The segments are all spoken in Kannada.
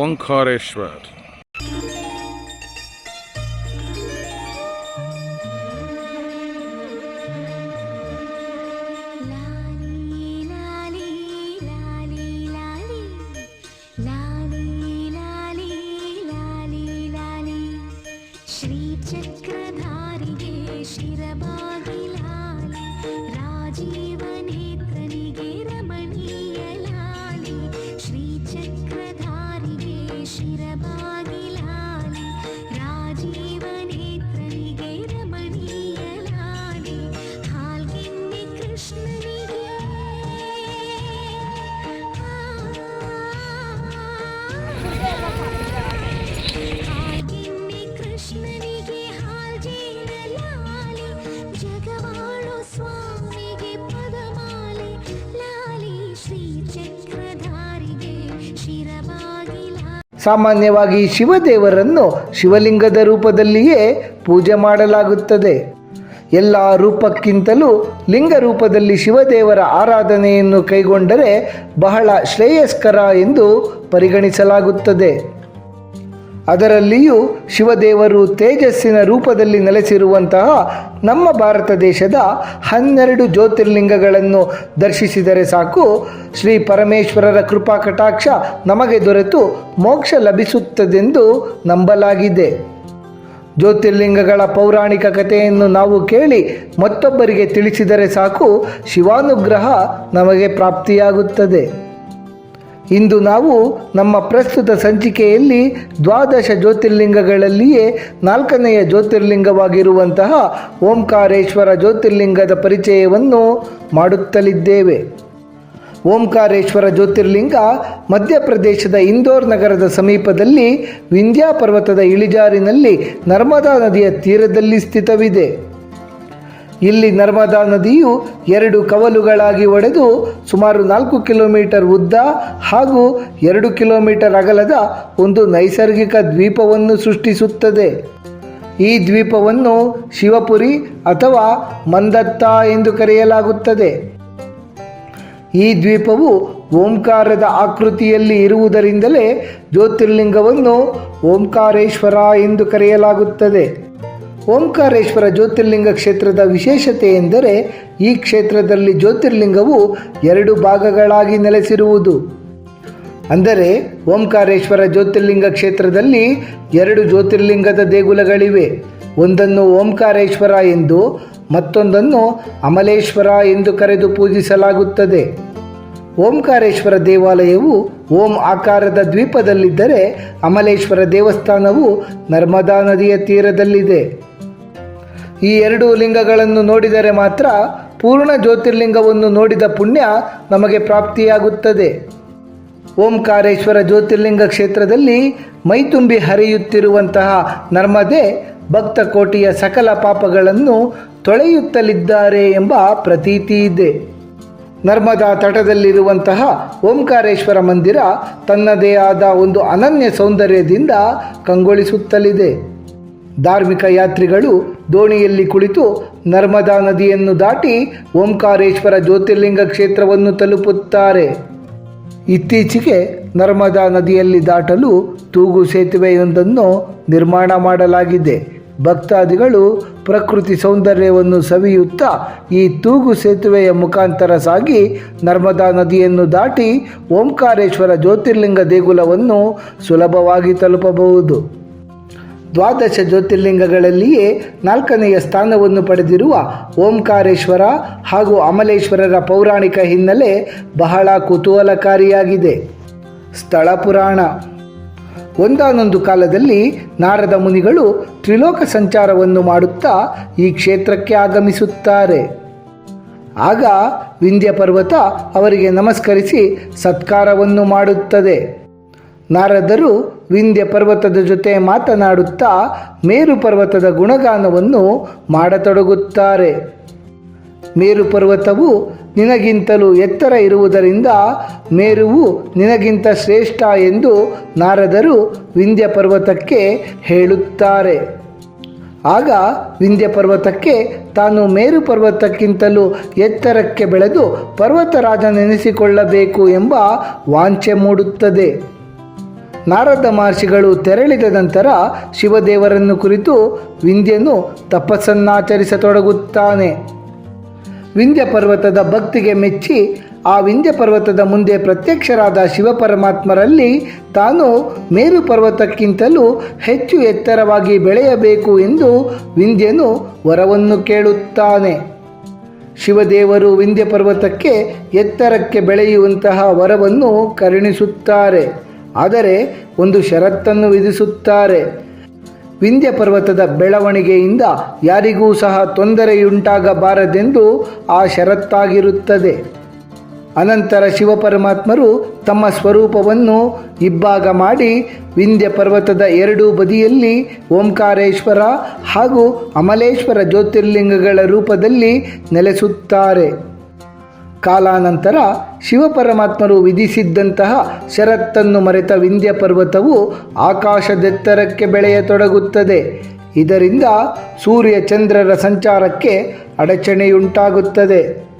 اون کارش بعد Mira, mamá. ಸಾಮಾನ್ಯವಾಗಿ ಶಿವದೇವರನ್ನು ಶಿವಲಿಂಗದ ರೂಪದಲ್ಲಿಯೇ ಪೂಜೆ ಮಾಡಲಾಗುತ್ತದೆ. ಎಲ್ಲ ರೂಪಕ್ಕಿಂತಲೂ ಲಿಂಗ ರೂಪದಲ್ಲಿ ಶಿವದೇವರ ಆರಾಧನೆಯನ್ನು ಕೈಗೊಂಡರೆ ಬಹಳ ಶ್ರೇಯಸ್ಕರ ಎಂದು ಪರಿಗಣಿಸಲಾಗುತ್ತದೆ. ಅದರಲ್ಲಿಯೂ ಶಿವದೇವರು ತೇಜಸ್ಸಿನ ರೂಪದಲ್ಲಿ ನೆಲೆಸಿರುವಂತಹ ನಮ್ಮ ಭಾರತ ದೇಶದ ಹನ್ನೆರಡು ಜ್ಯೋತಿರ್ಲಿಂಗಗಳನ್ನು ದರ್ಶಿಸಿದರೆ ಸಾಕು. ಶ್ರೀ ಪರಮೇಶ್ವರರ ಕೃಪಾ ಕಟಾಕ್ಷ ನಮಗೆ ದೊರೆತು, ಮೋಕ್ಷ ಲಭಿಸುತ್ತದೆಂದು ನಂಬಲಾಗಿದೆ. ಜ್ಯೋತಿರ್ಲಿಂಗಗಳ ಪೌರಾಣಿಕ ಕಥೆಯನ್ನು ನಾವು ಕೇಳಿ ಮತ್ತೊಬ್ಬರಿಗೆ ತಿಳಿಸಿದರೆ ಸಾಕು. ಶಿವಾನುಗ್ರಹ ನಮಗೆ ಪ್ರಾಪ್ತಿಯಾಗುತ್ತದೆ. ಇಂದು ನಾವು ನಮ್ಮ ಪ್ರಸ್ತುತ ಸಂಚಿಕೆಯಲ್ಲಿ ದ್ವಾದಶ ಜ್ಯೋತಿರ್ಲಿಂಗಗಳಲ್ಲಿಯೇ ನಾಲ್ಕನೆಯ ಜ್ಯೋತಿರ್ಲಿಂಗವಾಗಿರುವಂತಹ ಓಂಕಾರೇಶ್ವರ ಜ್ಯೋತಿರ್ಲಿಂಗದ ಪರಿಚಯವನ್ನು ಮಾಡುತ್ತಲಿದ್ದೇವೆ. ಓಂಕಾರೇಶ್ವರ ಜ್ಯೋತಿರ್ಲಿಂಗ ಮಧ್ಯಪ್ರದೇಶದ ಇಂದೋರ್ ನಗರದ ಸಮೀಪದಲ್ಲಿ ವಿಂಧ್ಯಾ ಪರ್ವತದ ಇಳಿಜಾರಿನಲ್ಲಿ ನರ್ಮದಾ ನದಿಯ ತೀರದಲ್ಲಿ ಸ್ಥಿತವಿದೆ. ಇಲ್ಲಿ ನರ್ಮದಾ ನದಿಯು ಎರಡು ಕವಲುಗಳಾಗಿ ಒಡೆದು ಸುಮಾರು ನಾಲ್ಕು ಕಿಲೋಮೀಟರ್ ಉದ್ದ ಹಾಗೂ ಎರಡು ಕಿಲೋಮೀಟರ್ ಅಗಲದ ಒಂದು ನೈಸರ್ಗಿಕ ದ್ವೀಪವನ್ನು ಸೃಷ್ಟಿಸುತ್ತದೆ. ಈ ದ್ವೀಪವನ್ನು ಶಿವಪುರಿ ಅಥವಾ ಮಂದತ್ತ ಎಂದು ಕರೆಯಲಾಗುತ್ತದೆ. ಈ ದ್ವೀಪವು ಓಂಕಾರದ ಆಕೃತಿಯಲ್ಲಿ ಇರುವುದರಿಂದಲೇ ಜ್ಯೋತಿರ್ಲಿಂಗವನ್ನು ಓಂಕಾರೇಶ್ವರ ಎಂದು ಕರೆಯಲಾಗುತ್ತದೆ. ಓಂಕಾರೇಶ್ವರ ಜ್ಯೋತಿರ್ಲಿಂಗ ಕ್ಷೇತ್ರದ ವಿಶೇಷತೆ ಎಂದರೆ ಈ ಕ್ಷೇತ್ರದಲ್ಲಿ ಜ್ಯೋತಿರ್ಲಿಂಗವು ಎರಡು ಭಾಗಗಳಾಗಿ ನೆಲೆಸಿರುವುದು. ಅಂದರೆ ಓಂಕಾರೇಶ್ವರ ಜ್ಯೋತಿರ್ಲಿಂಗ ಕ್ಷೇತ್ರದಲ್ಲಿ ಎರಡು ಜ್ಯೋತಿರ್ಲಿಂಗದ ದೇಗುಲಗಳಿವೆ. ಒಂದನ್ನು ಓಂಕಾರೇಶ್ವರ ಎಂದು, ಮತ್ತೊಂದನ್ನು ಅಮಲೇಶ್ವರ ಎಂದು ಕರೆದು ಪೂಜಿಸಲಾಗುತ್ತದೆ. ಓಂಕಾರೇಶ್ವರ ದೇವಾಲಯವು ಓಂ ಆಕಾರದ ದ್ವೀಪದಲ್ಲಿದ್ದರೆ ಅಮಲೇಶ್ವರ ದೇವಸ್ಥಾನವು ನರ್ಮದಾ ನದಿಯ ತೀರದಲ್ಲಿದೆ. ಈ ಎರಡು ಲಿಂಗಗಳನ್ನು ನೋಡಿದರೆ ಮಾತ್ರ ಪೂರ್ಣ ಜ್ಯೋತಿರ್ಲಿಂಗವನ್ನು ನೋಡಿದ ಪುಣ್ಯ ನಮಗೆ ಪ್ರಾಪ್ತಿಯಾಗುತ್ತದೆ. ಓಂಕಾರೇಶ್ವರ ಜ್ಯೋತಿರ್ಲಿಂಗ ಕ್ಷೇತ್ರದಲ್ಲಿ ಮೈತುಂಬಿ ಹರಿಯುತ್ತಿರುವಂತಹ ನರ್ಮದೆ ಭಕ್ತ ಕೋಟಿಯ ಸಕಲ ಪಾಪಗಳನ್ನು ತೊಳೆಯುತ್ತಲಿದ್ದಾರೆ ಎಂಬ ಪ್ರತೀತಿ ಇದೆ. ನರ್ಮದಾ ತಟದಲ್ಲಿರುವಂತಹ ಓಂಕಾರೇಶ್ವರ ಮಂದಿರ ತನ್ನದೇ ಆದ ಒಂದು ಅನನ್ಯ ಸೌಂದರ್ಯದಿಂದ ಕಂಗೊಳಿಸುತ್ತಲಿದೆ. ಧಾರ್ಮಿಕ ಯಾತ್ರಿಗಳು ದೋಣಿಯಲ್ಲಿ ಕುಳಿತು ನರ್ಮದಾ ನದಿಯನ್ನು ದಾಟಿ ಓಂಕಾರೇಶ್ವರ ಜ್ಯೋತಿರ್ಲಿಂಗ ಕ್ಷೇತ್ರವನ್ನು ತಲುಪುತ್ತಾರೆ. ಇತ್ತೀಚೆಗೆ ನರ್ಮದಾ ನದಿಯಲ್ಲಿ ದಾಟಲು ತೂಗು ಸೇತುವೆಯೊಂದನ್ನು ನಿರ್ಮಾಣ ಮಾಡಲಾಗಿದೆ. ಭಕ್ತಾದಿಗಳು ಪ್ರಕೃತಿ ಸೌಂದರ್ಯವನ್ನು ಸವಿಯುತ್ತಾ ಈ ತೂಗು ಸೇತುವೆಯ ಮುಖಾಂತರ ಸಾಗಿ ನರ್ಮದಾ ನದಿಯನ್ನು ದಾಟಿ ಓಂಕಾರೇಶ್ವರ ಜ್ಯೋತಿರ್ಲಿಂಗ ದೇಗುಲವನ್ನು ಸುಲಭವಾಗಿ ತಲುಪಬಹುದು. ದ್ವಾದಶ ಜ್ಯೋತಿರ್ಲಿಂಗಗಳಲ್ಲಿಯೇ ನಾಲ್ಕನೆಯ ಸ್ಥಾನವನ್ನು ಪಡೆದಿರುವ ಓಂಕಾರೇಶ್ವರ ಹಾಗೂ ಅಮಲೇಶ್ವರರ ಪೌರಾಣಿಕ ಹಿನ್ನೆಲೆ ಬಹಳ ಕುತೂಹಲಕಾರಿಯಾಗಿದೆ. ಸ್ಥಳ ಪುರಾಣ. ಒಂದಾನೊಂದು ಕಾಲದಲ್ಲಿ ನಾರದ ಮುನಿಗಳು ತ್ರಿಲೋಕ ಸಂಚಾರವನ್ನು ಮಾಡುತ್ತಾ ಈ ಕ್ಷೇತ್ರಕ್ಕೆ ಆಗಮಿಸುತ್ತಾರೆ. ಆಗ ವಿಂಧ್ಯ ಪರ್ವತ ಅವರಿಗೆ ನಮಸ್ಕರಿಸಿ ಸತ್ಕಾರವನ್ನು ಮಾಡುತ್ತದೆ. ನಾರದರು ವಿಂಧ್ಯ ಪರ್ವತದ ಜೊತೆ ಮಾತನಾಡುತ್ತಾ ಮೇರು ಪರ್ವತದ ಗುಣಗಾನವನ್ನು ಮಾಡತೊಡಗುತ್ತಾರೆ. ಮೇರು ಪರ್ವತವು ನಿನಗಿಂತಲೂ ಎತ್ತರ ಇರುವುದರಿಂದ ಮೇರುವು ನಿನಗಿಂತ ಶ್ರೇಷ್ಠ ಎಂದು ನಾರದರು ವಿಂಧ್ಯ ಪರ್ವತಕ್ಕೆ ಹೇಳುತ್ತಾರೆ. ಆಗ ವಿಂಧ್ಯ ಪರ್ವತಕ್ಕೆ ತಾನು ಮೇರು ಪರ್ವತಕ್ಕಿಂತಲೂ ಎತ್ತರಕ್ಕೆ ಬೆಳೆದು ಪರ್ವತರಾಜನೆನಿಸಿಕೊಳ್ಳಬೇಕು ಎಂಬ ವಾಂಛೆ ಮೂಡುತ್ತದೆ. ನಾರದ ಮಹರ್ಷಿಗಳು ತೆರಳಿದ ನಂತರ ಶಿವದೇವರನ್ನು ಕುರಿತು ವಿಂಧ್ಯನು ತಪಸ್ಸನ್ನಾಚರಿಸತೊಡಗುತ್ತಾನೆ. ವಿಂಧ್ಯ ಪರ್ವತದ ಭಕ್ತಿಗೆ ಮೆಚ್ಚಿ ಆ ವಿಂಧ್ಯ ಪರ್ವತದ ಮುಂದೆ ಪ್ರತ್ಯಕ್ಷರಾದ ಶಿವಪರಮಾತ್ಮರಲ್ಲಿ ತಾನು ಮೇರು ಪರ್ವತಕ್ಕಿಂತಲೂ ಹೆಚ್ಚು ಎತ್ತರವಾಗಿ ಬೆಳೆಯಬೇಕು ಎಂದು ವಿಂಧ್ಯನು ವರವನ್ನು ಕೇಳುತ್ತಾನೆ. ಶಿವದೇವರು ವಿಂಧ್ಯ ಪರ್ವತಕ್ಕೆ ಎತ್ತರಕ್ಕೆ ಬೆಳೆಯುವಂತಹ ವರವನ್ನು ಕರುಣಿಸುತ್ತಾರೆ. ಆದರೆ ಒಂದು ಷರತ್ತನ್ನು ವಿಧಿಸುತ್ತಾರೆ. ವಿಂಧ್ಯ ಪರ್ವತದ ಬೆಳವಣಿಗೆಯಿಂದ ಯಾರಿಗೂ ಸಹ ತೊಂದರೆಯುಂಟಾಗಬಾರದೆಂದು ಆ ಷರತ್ತಾಗಿರುತ್ತದೆ. ಅನಂತರ ಶಿವಪರಮಾತ್ಮರು ತಮ್ಮ ಸ್ವರೂಪವನ್ನು ಇಬ್ಬಾಗ ಮಾಡಿ ವಿಂಧ್ಯ ಪರ್ವತದ ಎರಡೂ ಬದಿಯಲ್ಲಿ ಓಂಕಾರೇಶ್ವರ ಹಾಗೂ ಅಮಲೇಶ್ವರ ಜ್ಯೋತಿರ್ಲಿಂಗಗಳ ರೂಪದಲ್ಲಿ ನೆಲೆಸುತ್ತಾರೆ. ಕಾಲಾನಂತರ ಶಿವಪರಮಾತ್ಮರು ವಿಧಿಸಿದ್ದಂತಹ ಷರತ್ತನ್ನು ಮರೆತ ವಿಂಧ್ಯ ಪರ್ವತವು ಆಕಾಶದೆತ್ತರಕ್ಕೆ ಬೆಳೆಯತೊಡಗುತ್ತದೆ. ಇದರಿಂದ ಸೂರ್ಯ ಚಂದ್ರರ ಸಂಚಾರಕ್ಕೆ ಅಡಚಣೆಯುಂಟಾಗುತ್ತದೆ.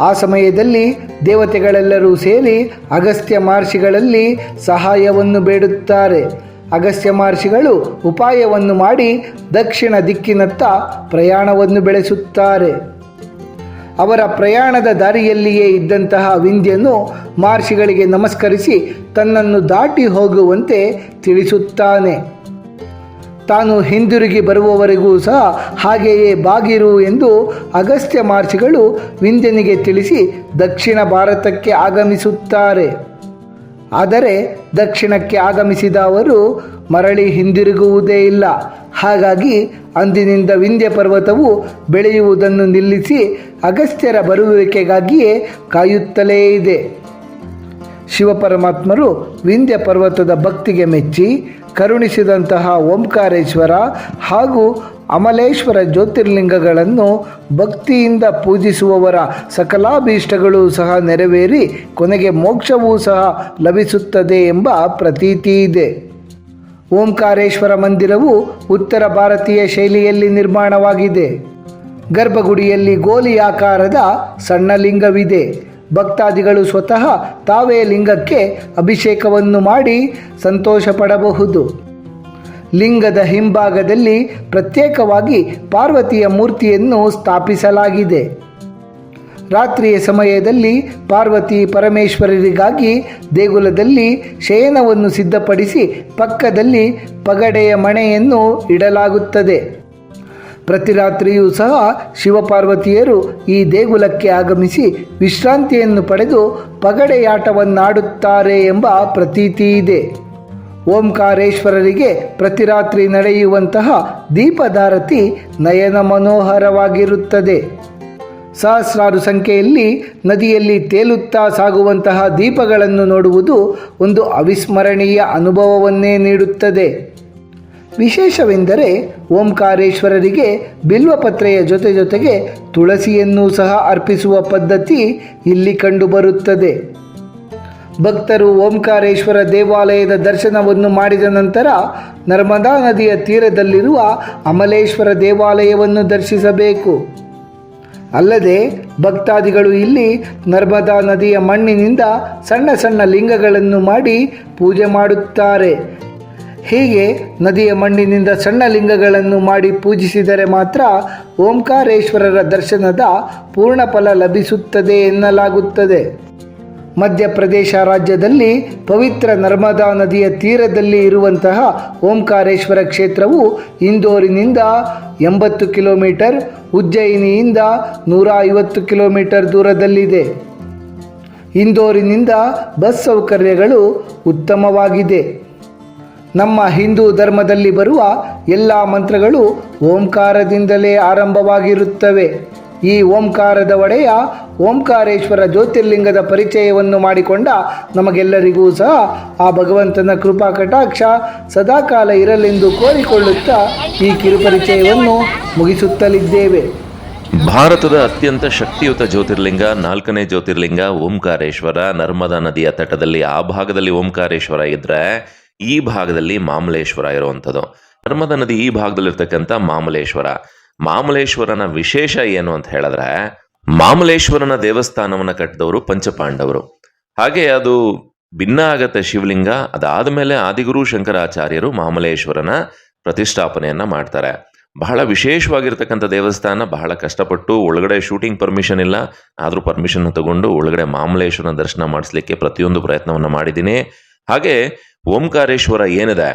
ಆ ಸಮಯದಲ್ಲಿ ದೇವತೆಗಳೆಲ್ಲರೂ ಸೇರಿ ಅಗಸ್ತ್ಯ ಮಹರ್ಷಿಗಳಲ್ಲಿ ಸಹಾಯವನ್ನು ಬೇಡುತ್ತಾರೆ. ಅಗಸ್ತ್ಯ ಮಹರ್ಷಿಗಳು ಉಪಾಯವನ್ನು ಮಾಡಿ ದಕ್ಷಿಣ ದಿಕ್ಕಿನತ್ತ ಪ್ರಯಾಣವನ್ನು ಬೆಳೆಸುತ್ತಾರೆ. ಅವರ ಪ್ರಯಾಣದ ದಾರಿಯಲ್ಲಿಯೇ ಇದ್ದಂತಹ ವಿಂಧ್ಯನು ಮಹರ್ಷಿಗಳಿಗೆ ನಮಸ್ಕರಿಸಿ ತನ್ನನ್ನು ದಾಟಿ ಹೋಗುವಂತೆ ತಿಳಿಸುತ್ತಾನೆ. ತಾನು ಹಿಂದಿರುಗಿ ಬರುವವರೆಗೂ ಸಹ ಹಾಗೆಯೇ ಬಾಗಿರು ಎಂದು ಅಗಸ್ತ್ಯ ಮಹರ್ಷಿಗಳು ವಿಂಧ್ಯನಿಗೆ ತಿಳಿಸಿ ದಕ್ಷಿಣ ಭಾರತಕ್ಕೆ ಆಗಮಿಸುತ್ತಾರೆ. ಆದರೆ ದಕ್ಷಿಣಕ್ಕೆ ಆಗಮಿಸಿದ ಅವರು ಮರಳಿ ಹಿಂದಿರುಗುವುದೇ ಇಲ್ಲ. ಹಾಗಾಗಿ ಅಂದಿನಿಂದ ವಿಂಧ್ಯ ಪರ್ವತವು ಬೆಳೆಯುವುದನ್ನು ನಿಲ್ಲಿಸಿ ಅಗಸ್ತ್ಯರ ಬರುವಿಕೆಗಾಗಿಯೇ ಕಾಯುತ್ತಲೇ ಇದೆ. ಶಿವಪರಮಾತ್ಮರು ವಿಂಧ್ಯ ಪರ್ವತದ ಭಕ್ತಿಗೆ ಮೆಚ್ಚಿ ಕರುಣಿಸಿದಂತಹ ಓಂಕಾರೇಶ್ವರ ಹಾಗೂ ಅಮಲೇಶ್ವರ ಜ್ಯೋತಿರ್ಲಿಂಗಗಳನ್ನು ಭಕ್ತಿಯಿಂದ ಪೂಜಿಸುವವರ ಸಕಲಾಭೀಷ್ಟಗಳು ಸಹ ನೆರವೇರಿ ಕೊನೆಗೆ ಮೋಕ್ಷವೂ ಸಹ ಲಭಿಸುತ್ತದೆ ಎಂಬ ಪ್ರತೀತಿ ಇದೆ. ಓಂಕಾರೇಶ್ವರ ಮಂದಿರವು ಉತ್ತರ ಭಾರತೀಯ ಶೈಲಿಯಲ್ಲಿ ನಿರ್ಮಾಣವಾಗಿದೆ. ಗರ್ಭಗುಡಿಯಲ್ಲಿ ಗೋಲಿಯಾಕಾರದ ಸಣ್ಣ ಲಿಂಗವಿದೆ. ಭಕ್ತಾದಿಗಳು ಸ್ವತಃ ತಾವೇ ಲಿಂಗಕ್ಕೆ ಅಭಿಷೇಕವನ್ನು ಮಾಡಿ ಸಂತೋಷ ಪಡಬಹುದು ಲಿಂಗದ ಹಿಂಭಾಗದಲ್ಲಿ ಪ್ರತ್ಯೇಕವಾಗಿ ಪಾರ್ವತಿಯ ಮೂರ್ತಿಯನ್ನು ಸ್ಥಾಪಿಸಲಾಗಿದೆ. ರಾತ್ರಿಯ ಸಮಯದಲ್ಲಿ ಪಾರ್ವತಿ ಪರಮೇಶ್ವರರಿಗಾಗಿ ದೇಗುಲದಲ್ಲಿ ಶಯನವನ್ನು ಸಿದ್ಧಪಡಿಸಿ ಪಕ್ಕದಲ್ಲಿ ಪಗಡೆಯ ಮಣೆಯನ್ನು ಇಡಲಾಗುತ್ತದೆ. ಪ್ರತಿ ರಾತ್ರಿಯೂ ಸಹ ಶಿವಪಾರ್ವತಿಯರು ಈ ದೇಗುಲಕ್ಕೆ ಆಗಮಿಸಿ ವಿಶ್ರಾಂತಿಯನ್ನು ಪಡೆದು ಪಗಡೆಯಾಟವನ್ನಾಡುತ್ತಾರೆ ಎಂಬ ಪ್ರತೀತಿ ಇದೆ. ಓಂಕಾರೇಶ್ವರರಿಗೆ ಪ್ರತಿ ರಾತ್ರಿ ನಡೆಯುವಂತಹ ದೀಪಧಾರತಿ ನಯನ ಮನೋಹರವಾಗಿರುತ್ತದೆ. ಸಹಸ್ರಾರು ಸಂಖ್ಯೆಯಲ್ಲಿ ನದಿಯಲ್ಲಿ ತೇಲುತ್ತಾ ಸಾಗುವಂತಹ ದೀಪಗಳನ್ನು ನೋಡುವುದು ಒಂದು ಅವಿಸ್ಮರಣೀಯ ಅನುಭವವನ್ನೇ ನೀಡುತ್ತದೆ. ವಿಶೇಷವೆಂದರೆ ಓಂಕಾರೇಶ್ವರರಿಗೆ ಬಿಲ್ವಪತ್ರೆಯ ಜೊತೆ ಜೊತೆಗೆ ತುಳಸಿಯನ್ನು ಸಹ ಅರ್ಪಿಸುವ ಪದ್ಧತಿ ಇಲ್ಲಿ ಕಂಡುಬರುತ್ತದೆ ಭಕ್ತರು ಓಂಕಾರೇಶ್ವರ ದೇವಾಲಯದ ದರ್ಶನವನ್ನು ಮಾಡಿದ ನಂತರ ನರ್ಮದಾ ನದಿಯ ತೀರದಲ್ಲಿರುವ ಅಮಲೇಶ್ವರ ದೇವಾಲಯವನ್ನು ದರ್ಶಿಸಬೇಕು. ಅಲ್ಲದೆ ಭಕ್ತಾದಿಗಳು ಇಲ್ಲಿ ನರ್ಮದಾ ನದಿಯ ಮಣ್ಣಿನಿಂದ ಸಣ್ಣ ಸಣ್ಣ ಲಿಂಗಗಳನ್ನು ಮಾಡಿ ಪೂಜೆ ಮಾಡುತ್ತಾರೆ. ಹೀಗೆ ನದಿಯ ಮಣ್ಣಿನಿಂದ ಸಣ್ಣ ಲಿಂಗಗಳನ್ನು ಮಾಡಿ ಪೂಜಿಸಿದರೆ ಮಾತ್ರ ಓಂಕಾರೇಶ್ವರರ ದರ್ಶನದ ಪೂರ್ಣ ಫಲ ಲಭಿಸುತ್ತದೆ ಎನ್ನಲಾಗುತ್ತದೆ. ಮಧ್ಯಪ್ರದೇಶ ರಾಜ್ಯದಲ್ಲಿ ಪವಿತ್ರ ನರ್ಮದಾ ನದಿಯ ತೀರದಲ್ಲಿ ಇರುವಂತಹ ಓಂಕಾರೇಶ್ವರ ಕ್ಷೇತ್ರವು ಇಂದೋರಿನಿಂದ ಎಂಬತ್ತು ಕಿಲೋಮೀಟರ್, ಉಜ್ಜಯಿನಿಯಿಂದ ನೂರ ಐವತ್ತು ಕಿಲೋಮೀಟರ್ ದೂರದಲ್ಲಿದೆ. ಇಂದೋರಿನಿಂದ ಬಸ್ ಸೌಕರ್ಯಗಳು ಉತ್ತಮವಾಗಿದೆ. ನಮ್ಮ ಹಿಂದೂ ಧರ್ಮದಲ್ಲಿ ಬರುವ ಎಲ್ಲ ಮಂತ್ರಗಳು ಓಂಕಾರದಿಂದಲೇ ಆರಂಭವಾಗಿರುತ್ತವೆ. ಈ ಓಂಕಾರದ ಒಡೆಯ ಓಂಕಾರೇಶ್ವರ ಜ್ಯೋತಿರ್ಲಿಂಗದ ಪರಿಚಯವನ್ನು ಮಾಡಿಕೊಂಡ ನಮಗೆಲ್ಲರಿಗೂ ಸಹ ಆ ಭಗವಂತನ ಕೃಪಾ ಕಟಾಕ್ಷ ಸದಾಕಾಲ ಇರಲೆಂದು ಕೋರಿಕೊಳ್ಳುತ್ತಾ ಈ ಕಿರುಪರಿಚಯವನ್ನು ಮುಗಿಸುತ್ತಲಿದ್ದೇವೆ. ಭಾರತದ ಅತ್ಯಂತ ಶಕ್ತಿಯುತ ಜ್ಯೋತಿರ್ಲಿಂಗ, ನಾಲ್ಕನೇ ಜ್ಯೋತಿರ್ಲಿಂಗ ಓಂಕಾರೇಶ್ವರ, ನರ್ಮದಾ ನದಿಯ ತಟದಲ್ಲಿ ಆ ಭಾಗದಲ್ಲಿ ಓಂಕಾರೇಶ್ವರ ಇದ್ರೆ ಈ ಭಾಗದಲ್ಲಿ ಮಾಮಲೇಶ್ವರ ಇರುವಂಥದ್ದು. ನರ್ಮದಾ ನದಿ ಈ ಭಾಗದಲ್ಲಿರ್ತಕ್ಕಂಥ ಮಾಮಲೇಶ್ವರ. ಮಾಮಲೇಶ್ವರನ ವಿಶೇಷ ಏನು ಅಂತ ಹೇಳಿದ್ರೆ, ಮಾಮಲೇಶ್ವರನ ದೇವಸ್ಥಾನವನ್ನು ಕಟ್ಟಿದವರು ಪಂಚಪಾಂಡವರು. ಹಾಗೆ ಅದು ಭಿನ್ನ ಆಗತ್ತೆ ಶಿವಲಿಂಗ, ಅದಾದ ಮೇಲೆ ಆದಿಗುರು ಶಂಕರಾಚಾರ್ಯರು ಮಾಮಲೇಶ್ವರನ ಪ್ರತಿಷ್ಠಾಪನೆಯನ್ನ ಮಾಡ್ತಾರೆ. ಬಹಳ ವಿಶೇಷವಾಗಿರ್ತಕ್ಕಂಥ ದೇವಸ್ಥಾನ, ಬಹಳ ಕಷ್ಟಪಟ್ಟು ಒಳಗಡೆ ಶೂಟಿಂಗ್ ಪರ್ಮಿಷನ್ ಇಲ್ಲ. ಆದರೂ ಪರ್ಮಿಷನ್ ತಗೊಂಡು ಒಳಗಡೆ ಮಾಮಲೇಶ್ವರನ ದರ್ಶನ ಮಾಡಿಸ್ಲಿಕ್ಕೆ ಪ್ರತಿಯೊಂದು ಪ್ರಯತ್ನವನ್ನು ಮಾಡಿದ್ದೀನಿ. ಹಾಗೆ ಓಂಕಾರೇಶ್ವರ ಏನಿದೆ?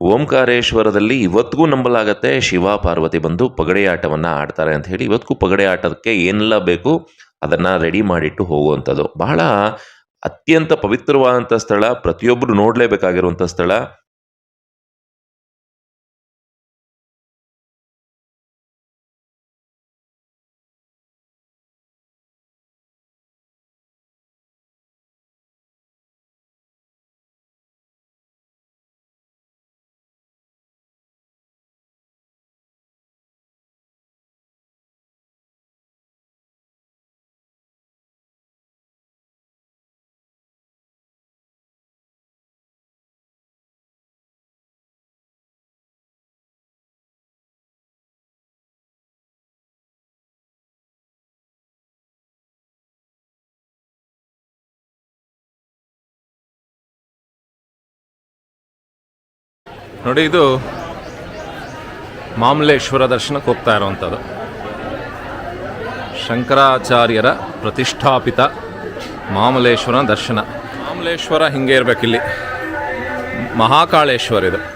ಓಂಕಾರೇಶ್ವರದಲ್ಲಿ ಇವತ್ತಿಗೂ ನಂಬಲಾಗತ್ತೆ ಶಿವ ಪಾರ್ವತಿ ಬಂದು ಪಗಡೆ ಆಟವನ್ನು ಆಡ್ತಾರೆ ಅಂತ ಹೇಳಿ ಇವತ್ತಿಗೂ ಪಗಡೆ ಆಟಕ್ಕೆ ಏನೆಲ್ಲ ಬೇಕು ಅದನ್ನು ರೆಡಿ ಮಾಡಿಟ್ಟು ಹೋಗುವಂಥದ್ದು. ಬಹಳ ಅತ್ಯಂತ ಪವಿತ್ರವಾದಂಥ ಸ್ಥಳ ಪ್ರತಿಯೊಬ್ಬರು ನೋಡಲೇಬೇಕಾಗಿರುವಂಥ ಸ್ಥಳ. ನೋಡಿ, ಇದು ಮಾಮಲೇಶ್ವರ ದರ್ಶನಕ್ಕೆ ಹೋಗ್ತಾ ಇರುವಂಥದ್ದು. ಶಂಕರಾಚಾರ್ಯರ ಪ್ರತಿಷ್ಠಾಪಿತ ಮಾಮಲೇಶ್ವರನ ದರ್ಶನ. ಮಾಮಲೇಶ್ವರ ಹಿಂಗೆ ಇರಬೇಕಿಲ್ಲಿ. ಮಹಾಕಾಳೇಶ್ವರ ಇದು.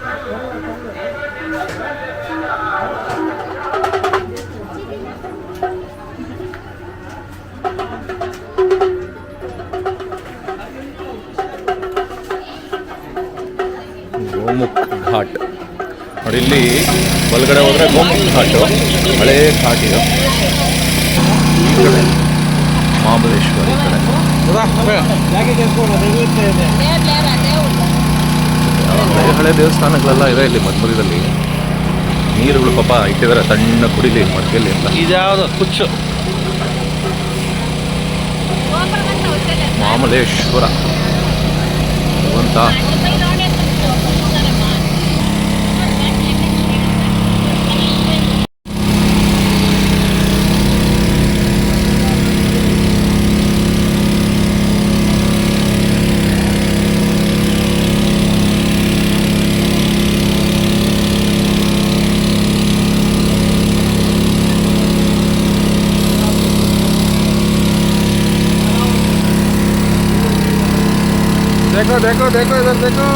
ಘಾಟ್ ನೋಡಿ ಇಲ್ಲಿ ಬಲಗಡೆ ಹೋದ್ರೆ ಗೋಮುಖ್ ಘಾಟು ಹಳೆ ಘಾಟ್ ಇದು. ಈ ಕಡೆ ಮಾಮಲೇಶ್ವರ ಈ ಕಡೆ. ಹಳೆ ಹಳೆ ದೇವಸ್ಥಾನಗಳೆಲ್ಲ ಇದೆ ಇಲ್ಲಿ ಮಧುರದಲ್ಲಿ. ನೀರುಗಳು ಪಾಪ ಇಟ್ಟಿದ್ದಾರೆ ಸಣ್ಣ ಕುಡಿಲಿ ಮಡಿಕೆಯಲ್ಲಿ ಅಂತ. ಇದ್ಯಾವುದು ಕುಚ್ಚು. ಮಾಮಲೇಶ್ವರ ಭಗವಂತ. দেখো দেখো দেখো এবার দেখো।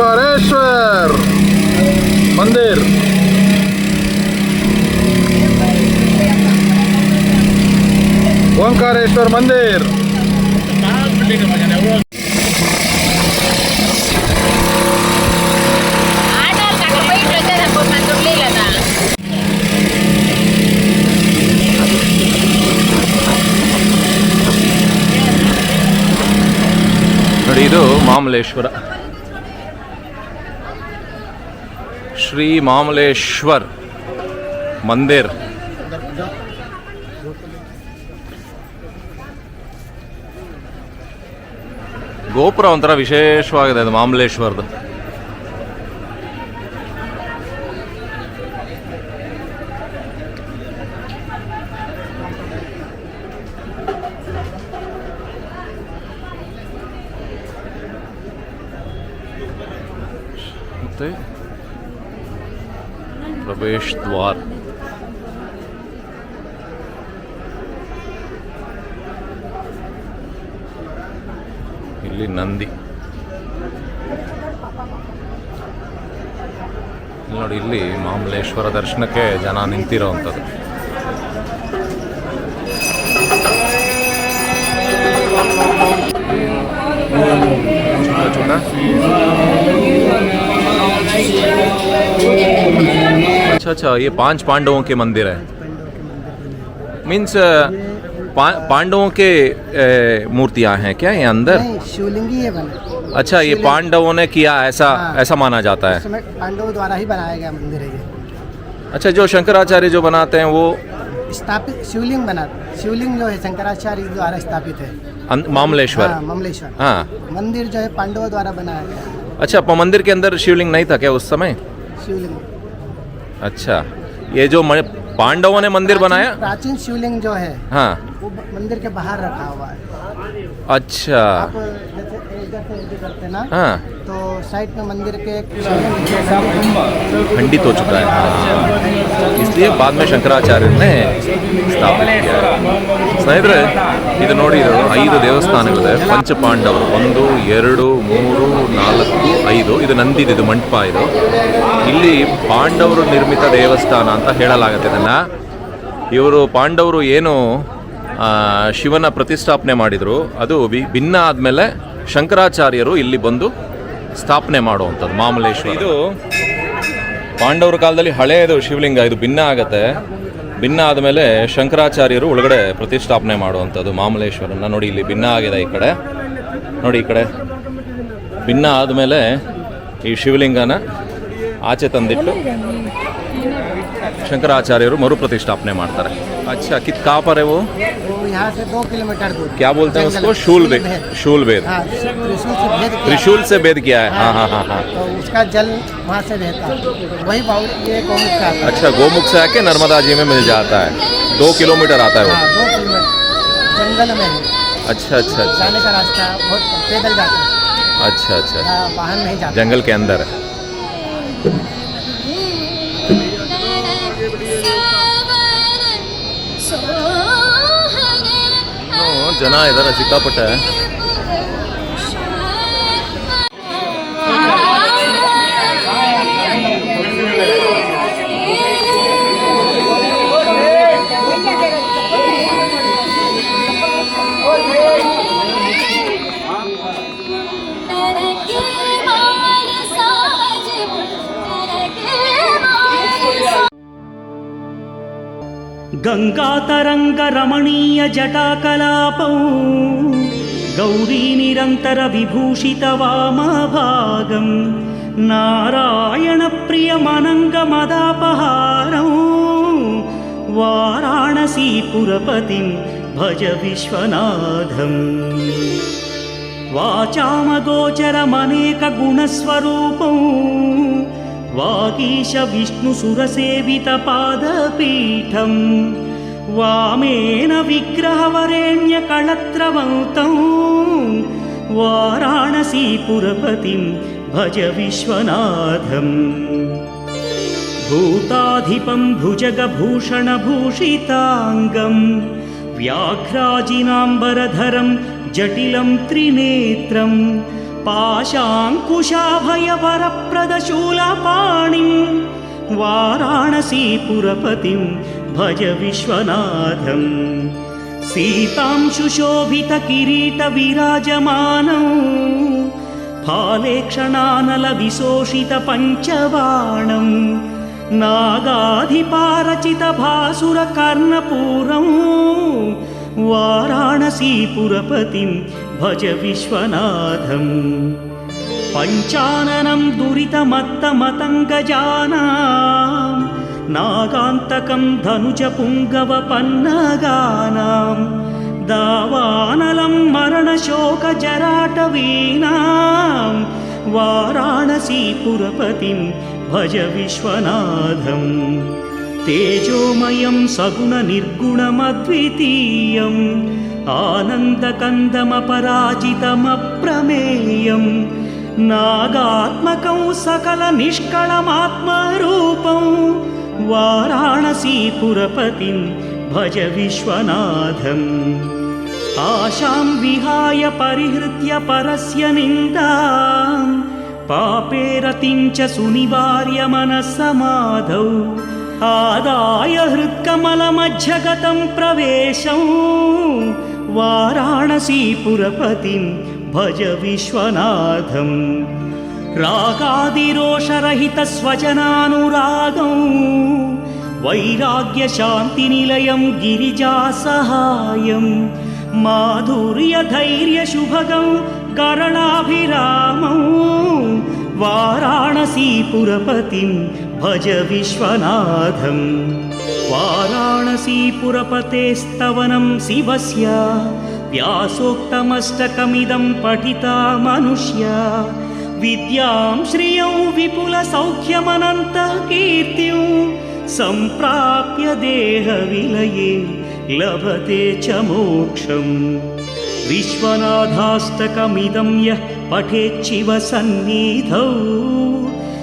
ಓಂಕಾರೇಶ್ವರ್ ಮಂದಿರ್ ಓಂಕಾರೇಶ್ವರ್ ಮಂದಿರ್ ನೋಡಿ ಇದು ಮಾಮಲೇಶ್ವರ. ಶ್ರೀ ಮಾಮಲೇಶ್ವರ್ ಮಂದಿರ್. ಗೋಪುರ ಒಂಥರ ವಿಶೇಷವಾಗಿದೆ ಅದು ಮಾಮಲೇಶ್ವರದ್ದು ಪ್ರವೇಶ್ ದ್ವಾರ್ ಇಲ್ಲಿ ನಂದಿ ಇಲ್ಲಿ ನೋಡಿ ಇಲ್ಲಿ ಮಾಮಲೇಶ್ವರ ದರ್ಶನಕ್ಕೆ ಜನ ನಿಂತಿರೋವಂಥದ್ದು छोटा छोटा अच्छा अच्छा ये पाँच पांडवों के मंदिर है। मीन्स पा, पांडवों के मूर्तियाँ हैं क्या ये अंदर? शिवलिंगी ये बना। अच्छा ये पांडवों ने किया ऐसा हाँ। ऐसा माना जाता है। पांडवों द्वारा ही बनाया गया मंदिर है ये। अच्छा जो शंकराचार्य जो बनाते हैं वो स्थापित शिवलिंग बना शिवलिंग जो है शंकराचार्य द्वारा स्थापित है। मामलेश्वर। हाँ ममलेश्वर। हाँ। मंदिर जो है पांडवों द्वारा बनाया गया। अच्छा मंदिर के अंदर शिवलिंग नहीं था क्या उस समय? शिवलिंग। अच्छा। ये जो पांडवों ने मंदिर बनाया? प्राचीन शिवलिंग जो है हाँ। वो मंदिर के बाहर रखा हुआ है। अच्छा। हाँ तो साइड में मंदिर के एक शिवलिंग खंडित हो चुका है हाँ। इसलिए बाद में शंकराचार्य ने ಸ್ಥಾಪಿತ ಸ್ನೇಹಿತರೆ ಇದು ನೋಡಿ ಇದು ಐದು ದೇವಸ್ಥಾನಗಳಿದೆ ಪಂಚಪಾಂಡವರು ಒಂದು ಎರಡು ಮೂರು ನಾಲ್ಕು ಐದು ಇದು ನಂದಿದು ಇದು ಮಂಟಪ ಇದು ಇಲ್ಲಿ ಪಾಂಡವರು ನಿರ್ಮಿತ ದೇವಸ್ಥಾನ ಅಂತ ಹೇಳಲಾಗುತ್ತೆ ಇದನ್ನ ಇವರು ಪಾಂಡವರು ಏನು ಆ, ಶಿವನ ಪ್ರತಿಷ್ಠಾಪನೆ ಮಾಡಿದರು ಅದು ವಿ- ಭಿನ್ನ ಆದಮೇಲೆ ಶಂಕರಾಚಾರ್ಯರು ಇಲ್ಲಿ ಬಂದು ಸ್ಥಾಪನೆ ಮಾಡುವಂಥದ್ದು ಮಾಮಲೇಶ್ವರ ಇದು ಪಾಂಡವರ ಕಾಲದಲ್ಲಿ ಹಳೆಯದು ಶಿವಲಿಂಗ, ಇದು ಭಿನ್ನ ಆಗತ್ತೆ. ಭಿನ್ನ ಆದಮೇಲೆ ಶಂಕರಾಚಾರ್ಯರು ಒಳಗಡೆ ಪ್ರತಿಷ್ಠಾಪನೆ ಮಾಡುವಂಥದ್ದು ಮಾಮಲೇಶ್ವರನ ನೋಡಿ, ಇಲ್ಲಿ ಭಿನ್ನ ಆಗಿದೆ ಈ ಕಡೆ. ನೋಡಿ, ಈ ಕಡೆ. ಭಿನ್ನ ಆದಮೇಲೆ ಈ ಶಿವಲಿಂಗನ ಆಚೆ ತಂದಿಟ್ಟು ಶಂಕರಾಚಾರ್ಯರು ಮರುಪ್ರತಿಷ್ಠಾಪನೆ ಮಾಡ್ತಾರೆ. ಅಚ್ಚ ಕಿತ್ ಕಾಪರೆವು. यहाँ से दो किलोमीटर दूर। क्या बोलते हैं उसको? शूल। भेद। शूल भेद। हाँ त्रिशूल से भेद किया। से है। हाँ हाँ हाँ हाँ। तो उसका जल वहाँ से बहता है। वही ये गौमुख आता है। अच्छा गोमुख से आके नर्मदा जी में मिल जाता है। दो किलोमीटर आता है वो। हाँ दो किलोमीटर। जंगल में है। अच्छा अच्छा अच्छा। जाने का रास्ता बहुत पैदल जाते हैं। अच्छा अच्छा। हाँ, वाहन नहीं जाते जंगल के अंदर। है ಜನ ಇದಾರೆ ಸಿಕ್ಕಾಪಟ್ಟೆ. गङ्गातरङ्गरमणीयजटाकलापौ गौरीनिरन्तरविभूषितवामभागं नारायणप्रियमनङ्गमदापहारौ वाराणसीपुरपतिं भज विश्वनाथम्। वाचामगोचरमनेकगुणस्वरूपौ वागीश विष्णुसुरसेवितपादपीठम् वामेन विग्रहवरेण्यकळत्रवन्तौ वाराणसीपुरपतिं भज विश्वनाथम् भूताधिपं भुजगभूषणभूषिताङ्गं व्याघ्राजिनाम्बरधरं जटिलं त्रिनेत्रं पाशाङ्कुशाभयवरप्रदशूलपाणिं वाराणसीपुरपतिं भज विश्वनाथम्। सीतां सुशोभितकिरीटविराजमानौ फालेक्षणानलविशोषितपञ्चबाणम् नागाधिपारचितभासुरकर्णपूरं वाराणसीपुरपतिं भज विश्वनाथम् पञ्चाननं दुरितमत्तमतङ्गजानां नागान्तकं धनुजपुङ्गवपन्नगानां दावानलं मरणशोकजराटवीनां वाराणसीपुरपतिं भज विश्वनाथम् तेजोमयं सगुणनिर्गुणमद्वितीयम् आनन्दकन्दमपराजितमप्रमेयं नागात्मकं सकलनिष्कळमात्मरूपं वाराणसीपुरपतिं भज विश्वनाथम् आशां विहाय परिहृत्य परस्य निन्दां पापे रतिं च सुनिवार्य मनस्समाधौ आदाय हृत्कमलमध्यगतं प्रवेशं वाराणसीपुरपतिं भज विश्वनाथम् रागादिरोषरहितस्वजनानुरागं वैराग्यशान्तिनिलयं गिरिजासहायं माधुर्यधैर्यशुभगं करणाभिरामं वाराणसीपुरपतिं भज विश्वनाथम् वाराणसीपुरपतेस्तवनं शिवस्य व्यासोक्तमष्टकमिदं पठिता मनुष्या। विद्यां श्रियं विपुलसौख्यमनन्तः कीर्तिं सम्प्राप्य देहविलये लभते च मोक्षम्। विश्वनाथाष्टकमिदं यः पठेच्छिव सन्निधौ